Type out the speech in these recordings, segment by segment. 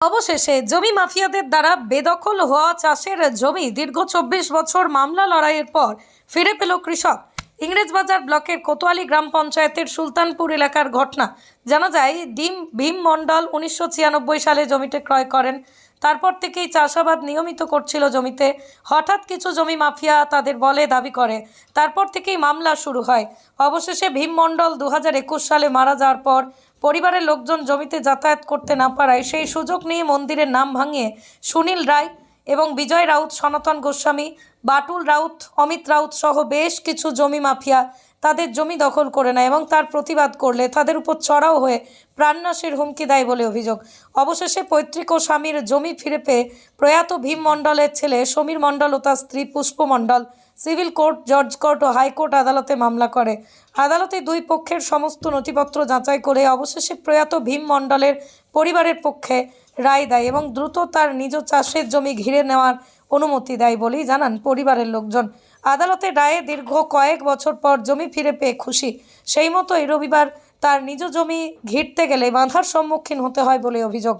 অবশেষে জমি মাফিয়াদের দ্বারা বেদখল হওয়া চাষের জমি দীর্ঘ চব্বিশ বছর মামলা লড়াইয়ের পর ফিরে পেল কৃষক। ইংরেজবাজার ব্লকের কোতোয়ালি গ্রাম পঞ্চায়েতের সুলতানপুর এলাকার ঘটনা। জানা যায়, ডিম ভীম মণ্ডল উনিশশো ছিয়ানব্বই সালে জমিতে ক্রয় করেন। তারপর থেকেই চাষাবাদ নিয়মিত করছিল জমিতে। হঠাৎ কিছু জমি মাফিয়া তাদের বলে দাবি করে, তারপর থেকেই মামলা শুরু হয়। অবশেষে ভীম মণ্ডল দু হাজার একুশ সালে মারা যাওয়ার পর পরিবারের লোকজন জমিতে যাতায়াত করতে না পারায় সেই সুযোগ নিয়ে মন্দিরের নাম ভাঙিয়ে সুনীল রায় এবং বিজয় রাউত, সনাতন গোস্বামী, বাটুল রাউত, অমিত রাউত সহ বেশ কিছু জমি মাফিয়া তাদের জমি দখল করে নেয় এবং তার প্রতিবাদ করলে তাদের উপর চড়াও হয়ে প্রাণনাশের হুমকি দেয় বলে অভিযোগ। অবশেষে পৈতৃক ও স্বামীর জমি ফিরে পেয়ে প্রয়াত ভীম মণ্ডলের ছেলে সমীর মণ্ডল ও তার স্ত্রী Pushpa Mondal civil court judge court ও হাইকোর্ট আদালতে মামলা করে। আদালতে দুই পক্ষের সমস্ত নথিপত্র যাচাই করে অবশেষে প্রয়াত ভীম মণ্ডলের পরিবারের পক্ষে রায় দেয় এবং দ্রুত তার নিজ চাষের জমি ঘিরে নেওয়ার অনুমতি দেয় বলেই জানান পরিবারের লোকজন। আদালতে রায়ে দীর্ঘ কয়েক বছর পর জমি ফিরে পেয়ে খুশি। সেই মতো এই রবিবার তার নিজ জমি ঘিরতে গেলে বাধার সম্মুখীন হতে হয় বলে অভিযোগ।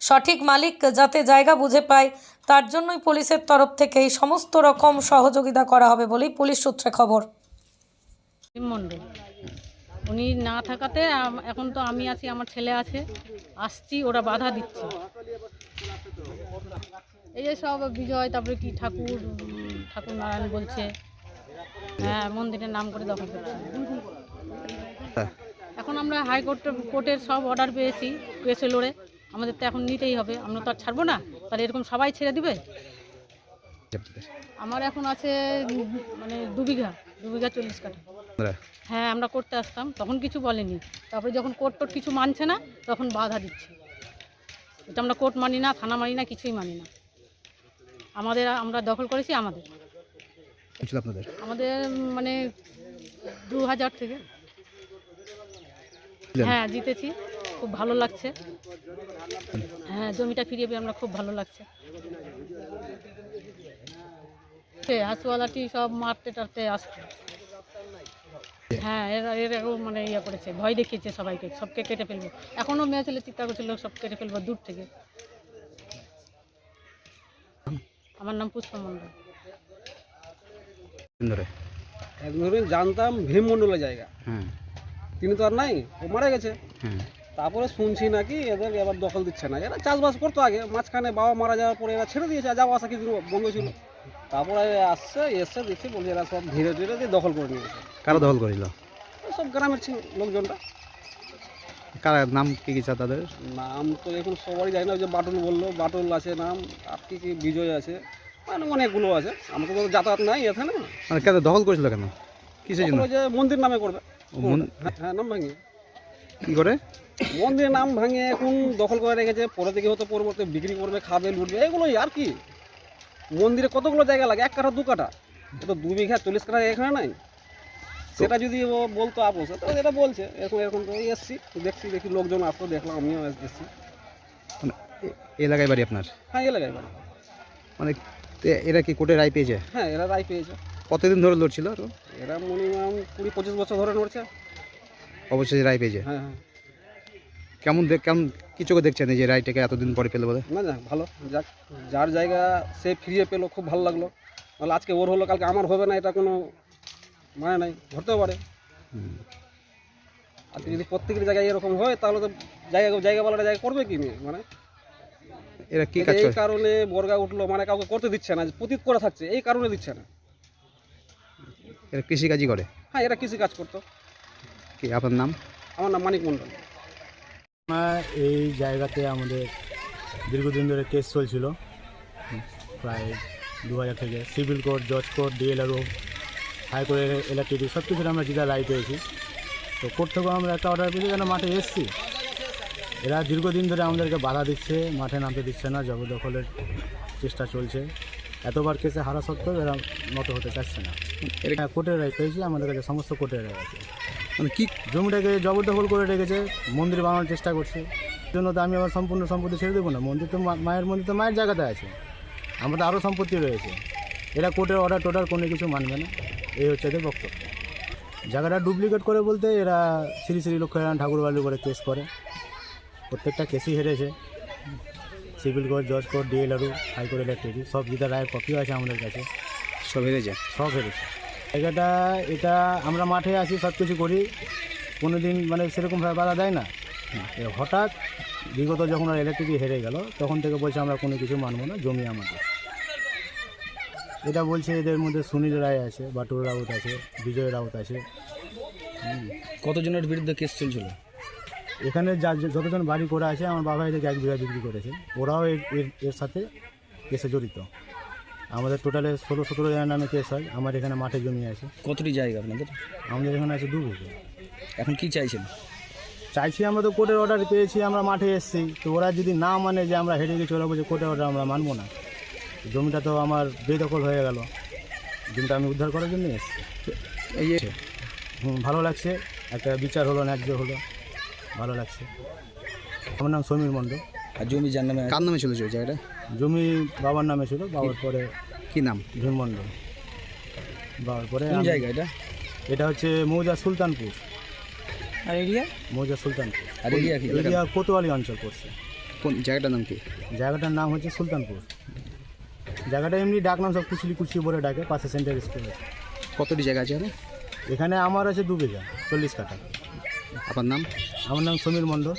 সঠিক মালিক যাতে জায়গা বুঝে পায় তার জন্যই পুলিশের তরফ থেকে এই সমস্ত রকম সহযোগিতা করা হবে বলেই পুলিশ সূত্রে খবর। ভীম মণ্ডল। উনি না থাকাতে এখন তো আমি আছি, আমার ছেলে আছে। আসছি, ওরা বাধা দিচ্ছে। এই যে সব বিজয়, তারপরে কি ঠাকুর ঠাকুর নারায়ণ বলছে। হ্যাঁ মন্দিরের নাম করে দখল করছে। এখন আমরা হাইকোর্ট কোর্টের সব অর্ডার পেয়েছি কেসে লড়ে। আমাদের তো এখন নিতেই হবে, আমরা তো আর ছাড়বো না। তাহলে এরকম সবাই ছেড়ে দিবে? আমার এখন আছে মানে দু বিঘা দু বিঘা চল্লিশ কাঠা। হ্যাঁ আমরা করতে আসতাম তখন কিছু বলেনি। তারপরে যখন কোর্ট টোট কিছু মানছে না তখন বাধা দিচ্ছে। এটা আমরা কোর্ট মানি না থানা মানি না কিছুই মানি না। আমাদের আমরা দখল করেছি আমাদের। আপনাদের? আমাদের মানে দু হাজার থেকে। হ্যাঁ জিতেছি। খুব ভালো লাগছে। হ্যাঁ জমিটা ফিরিয়ে পেয়ে আমরা খুব ভালো লাগছে। সে হাসুয়ালাটি সব মারতে টারতে আসছে। হ্যাঁ এরা এরাও মানে ইয়ে করেছে ভয় দেখিয়েছে সবাইকে সবকে কেটে ফেলব। এখনও মেয়ে ছেলে চিৎকার করছিল সব কেটে ফেলব দূর থেকে। আমার নাম পুষ্পা মণ্ডল। ধরে জানতাম ভীম মণ্ডলের জায়গা। হ্যাঁ। তিনি তো আর নাই ও মারা গেছে। হ্যাঁ। তারপরে শুনছি নাকি এদের এবার দখল দিচ্ছে না এরা চাষবাস করতো আগে মাঝখানে বাবা মারা যাওয়ার পরে এরা ছেড়ে দিয়েছে যাওয়া আসা কিছু বন্ধ ছিল। তারপরে আসছে এসছে দেখছি বলছে এরা সব ধীরে ধীরে দিয়ে দখল করে নিয়েছে। কারা দখল করিল? সব গ্রামের ছিল লোকজনটা কারা নাম কি কি তাদের? নাম তো এখন সবারই জানি না ওই যে বাটুল বলল বাটুল আছে নাম আর কি কি বিজয় আছে মানে অনেকগুলো আছে। আমাকে তো যাতায়াত নাই এখানে। মানে কেন দখল করেছিল কেন? কিসের জন্য? যে মন্দির নামে করবে। হ্যাঁ, হ্যাঁ নাম ভাঙিয়ে। কি করে? মন্দিরের নাম ভাঙিয়ে এখন দখল করে রেখেছে পরে থেকে হয়তো পরবর্তী বিক্রি করবে খাবে লুটবে এগুলোই আর কি। মন্দিরে কতগুলো জায়গা লাগে? এক কাঠা দু কাঠা। এটা দু বিঘা চল্লিশ কাঠা এখানে নাই। সেটা যদি ও বলতো আপোষ তো এটা বলছে। এরকম এরকম তো এসছি দেখছি দেখি লোকজন আসতো দেখলাম আমিও এসেছি। মানে এ- এলাকায় বাড়ি আপনার? হ্যাঁ এলাকায় বাড়ি। মানে এরা কি কোর্টে রায় পেয়েছে? হ্যাঁ এরা রায় পেয়েছে। কতদিন ধরে লড়ছিল এরা মিনিমাম কুড়ি পঁচিশ বছর ধরে নড়ছে অবশ্যই রায় পেয়েছে হ্যাঁ হ্যাঁ। কেমন দেখ কেমন কি চোখে দেখছেন এই যে রায়টাকে এতদিন পরে পেলে বলে? না না ভালো। যাক যার জায়গা সে ফিরিয়ে পেল খুব ভালো লাগল। নাহলে আজকে ওর হলো কালকে আমার হবে না এটা কোনো মানে নাই ঘটতেও পারে। আজকে যদি প্রত্যেকের জায়গায় এরকম হয় তাহলে তো জায়গা জায়গাওয়ালারা জায়গা করবে কি নিয়ে মানে? এরা কি কাজ এই করে? কারণে বর্গা উঠল মানে কাউকে করতে দিচ্ছে না পতিত করে থাকছে এই কারণে দিচ্ছে না। এরা কৃষিকাজই করে? হ্যাঁ এরা কৃষি কাজ করতো। কি আপনার নাম? আমার নাম মানিক মণ্ডল। এই জায়গাতে আমাদের দীর্ঘদিন ধরে কেস চলছিল। প্রায় দু হাজার থেকে। সিভিল কোর্ট জজ কোর্ট ডিএলআরও হাইকোর্টের এলআরটিডি সব কিছুতে আমরা জিতা রায় পেয়েছি। তো কোর্ট থেকেও আমরা একটা অর্ডার পেয়েছি কেন মাঠে এসছি? এরা দীর্ঘদিন ধরে আমাদেরকে বাধা দিচ্ছে মাঠে নামতে দিচ্ছে না জবরদখলের চেষ্টা চলছে। এতবার কেসে হারা সত্ত্বেও এরা নত হতে চাচ্ছে না। এটা কোর্টের রায় পেয়েছি আমাদের কাছে সমস্ত কোর্টের রায় আছে। মানে কি জমিটাকে জবরদখল করে রেখেছে মন্দির বানানোর চেষ্টা করছে। জন্য তো আমি আমার সম্পূর্ণ সম্পত্তি ছেড়ে দেবো না। মন্দির তো মা- মায়ের মন্দির তো মায়ের জায়গাতে আছে। আমাদের আরও সম্পত্তি রয়েছে। এরা কোর্টের অর্ডার টোটার কোনো কিছু মানবে না। এই হচ্ছে এদের বক্তব্য। জায়গাটা ডুপ্লিকেট করে বলতে এরা শ্রী শ্রী লক্ষ্মীনারায়ণ ঠাকুর বাড়ির উপরে কেস করে। প্রত্যেকটা কেসই হেরেছে। সিভিল কোর্ট জজ court DLRO high court electric সব যেটা রায়ের কপিও আছে আমাদের কাছে। সব হেরেছে? সব হেরেছে। জায়গাটা এটা আমরা মাঠে আসি সব কিছু করি। কোনো দিন মানে সেরকমভাবে বাধা দেয় না। এ হঠাৎ বিগত যখন আর ইলেকট্রিক হেরে গেল তখন থেকে বলছে আমরা কোনো কিছু মানবো না জমি আমাদের। এটা বলছে এদের মধ্যে সুনীল রায় আছে বাটুল রাউত আছে বিজয় রাউত আছে। কতজনের বিরুদ্ধে কেস চলছিল? এখানে যা যতজন বাড়ি করে আছে আমার বাবা এদেরকে এক বিঘা বিক্রি করেছে। ওরাও এর- এর এর সাথে কেসে জড়িত। আমাদের টোটালে ষোলো সতেরো জনের নামে কেস হয়। আমার এখানে মাঠে জমি আছে। কতটি জায়গা আপনাদের? আমাদের এখানে আছে দু বিঘে এখন কি চাইছেন? চাইছি আমরা তো কোর্টের অর্ডার পেয়েছি আমরা মাঠে এসেছি। তো ওরা যদি না মানে যে আমরা হেঁটে গিয়ে চলে বলছে কোর্টের অর্ডার আমরা মানবো না। জমিটা তো আমার বেদখল হয়ে গেল। জমিটা আমি উদ্ধার করার জন্য এসেছি। এই যে হুম ভালো লাগছে। একটা বিচার হলো ন্যায্য হলো। ভালো লাগছে। আমার নাম সমীর মণ্ডল। আর জমি যার নামে কার নামে ওই জায়গাটা? জমি বাবার নামে ছিল বাবার পরে কি নাম? ভীম মণ্ডল বাবার পরে কোন আমি- জায়গা এটা? এটা হচ্ছে মৌজা সুলতানপুর। আর এরিয়া? মৌজা সুলতানপুর। আর এরিয়া কি এরিয়া কোতোয়ালি অঞ্চল পড়ছে। কোন জায়গাটার নাম কি? জায়গাটার নাম হচ্ছে সুলতানপুর। জায়গাটা এমনি ডাক নাম সব কুচলি কুচলি বলে ডাকে পাশে সেন্টার স্কুল আছে। কতটি জায়গা আছে এখানে? এখানে আমার আছে দু বিঘা চল্লিশ কাঠা। আপনার নাম? আমার নাম সমীর মণ্ডল।